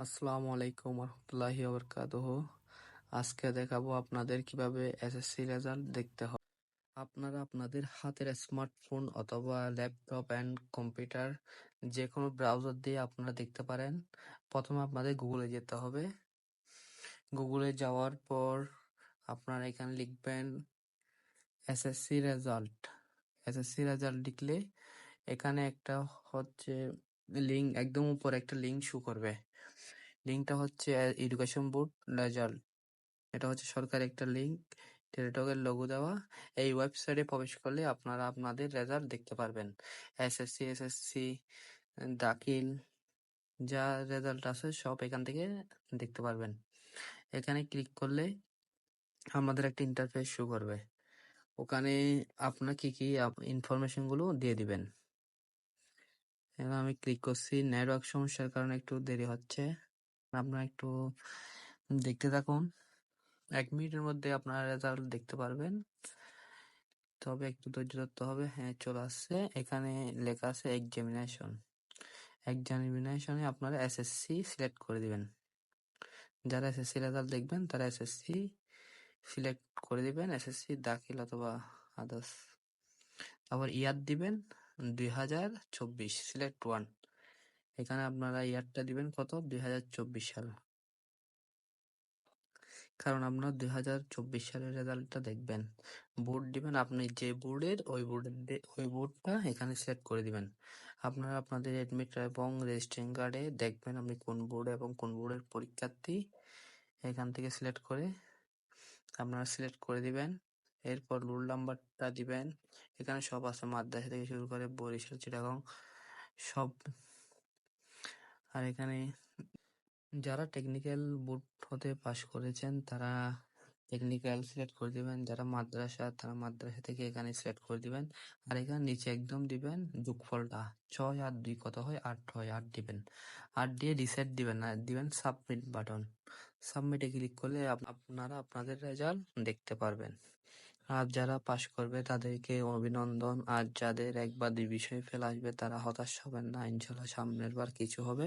আসসালামু আলাইকুম রহমতুল্লাহি ওবরকাতুহ আজকে দেখাবো আপনাদের কীভাবে এসএসসি রেজাল্ট দেখতে হবে আপনারা আপনাদের হাতের স্মার্টফোন অথবা ল্যাপটপ অ্যান্ড কম্পিউটার যে কোনো ব্রাউজার দিয়ে আপনারা দেখতে পারেন। প্রথমে আপনাদের গুগলে যেতে হবে। গুগলে যাওয়ার পর আপনারা এখানে লিখবেন এসএসসি রেজাল্ট। এসএসসি রেজাল্ট লিখলে এখানে একটা হচ্ছে লিঙ্ক, একদম উপর একটা লিঙ্ক শো করবে। লিঙ্কটা হচ্ছে এডুকেশন বোর্ড রেজাল্ট এটা হচ্ছে সরকারি একটা লিঙ্ক টেলিটকের লোগো দেওয়া। এই ওয়েবসাইটে প্রবেশ করলে আপনারা আপনাদের রেজাল্ট দেখতে পারবেন। এসএসসি এসএসসি দাখিল, যা রেজাল্ট আছে সব এখান থেকে দেখতে পারবেন। এখানে ক্লিক করলে আমাদের একটা ইন্টারফেস শো করবে। ওখানে আপনার কি কি ইনফরমেশনগুলো দিয়ে দিবেন। আমি ক্লিক করছি নেটওয়ার্ক সমস্যার কারণে একটু দেরি হচ্ছে। আপনারা একটু দেখতে থাকুন। এক মিনিটের মধ্যে আপনারা রেজাল্ট দেখতে পারবেন। তবে একটু ধৈর্য ধরতে হবে। হ্যাঁ চলে আসছে। এখানে লেখা আছে এক্সামিনেশন এক্সামিনেশনে আপনারা এসএসসি সিলেক্ট করে দিবেন। যারা এসএসসি রেজাল্ট দেখবেন, তারা এসএসসি সিলেক্ট করে দিবেন। এসএসসি দাখিল অথবা আদার্স তারপর ইয়ার দিবেন দুই হাজার চব্বিশ সিলেক্ট ওয়ান কারণ আপনার দুই হাজার চব্বিশ সালের রেজাল্টটা দেখবেন। বোর্ড দিবেন, আপনি যে বোর্ডের, ওই বোর্ডের ওই বোর্ডটা এখানে সিলেক্ট করে দিবেন। আপনারা আপনাদের এডমিট এবং রেজিস্ট্রিং কার্ডে দেখবেন আপনি কোন বোর্ড এবং কোন বোর্ডের পরীক্ষার্থী এখান থেকে সিলেক্ট করে আপনারা সিলেক্ট করে দিবেন। এরপর রোল নাম্বারটা দিবেন। এখানে সব আছে, মাদ্রাসা থেকে শুরু করে বরিশাল, চিটাগং, সব আর এখানে যারা টেকনিক্যাল বোর্ড হতে পাশ করেছেন, তারা টেকনিক্যাল সিলেক্ট করে দিবেন। যারা মাদ্রাসা, তারা মাদ্রাসা থেকে এখানে সিলেক্ট করে দিবেন। আর এখানে নিচে একদম দিবেন যোগফলটা। ছয় আর দুই কত হয়? আট হয় আট দিবেন। আট দিয়ে রিসেট দিবেন না, দিবেন সাবমিট বাটন সাবমিটে ক্লিক করলে আপনারা আপনাদের রেজাল্ট দেখতে পারবেন। আর যারা পাশ করবে তাদেরকে অভিনন্দন। আর যাদের একবার বিষয়ে ফেল আসবে, তারা হতাশ হবেন না। ইনশাল্লাহ সামনের বার কিছু হবে।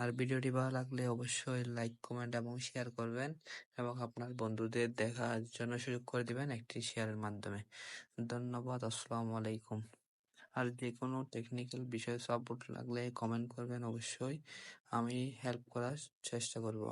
আর ভিডিওটি ভালো লাগলে অবশ্যই লাইক, কমেন্ট এবং শেয়ার করবেন এবং আপনার বন্ধুদের দেখার জন্য সুযোগ করে দিবেন একটি শেয়ারের মাধ্যমে। ধন্যবাদ, আসসালামু আলাইকুম। আর যে কোনো টেকনিক্যাল বিষয়ে সাপোর্ট লাগলে কমেন্ট করবেন অবশ্যই। আমি হেল্প করার চেষ্টা করব।